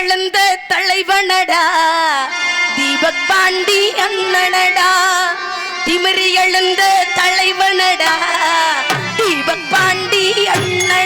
எழுந்த தலைவனடா. தீபக் பாண்டி அண்ணனடா. திமிரி எழுந்த தலைவனடா. தீபக் பாண்டி அண்ணன்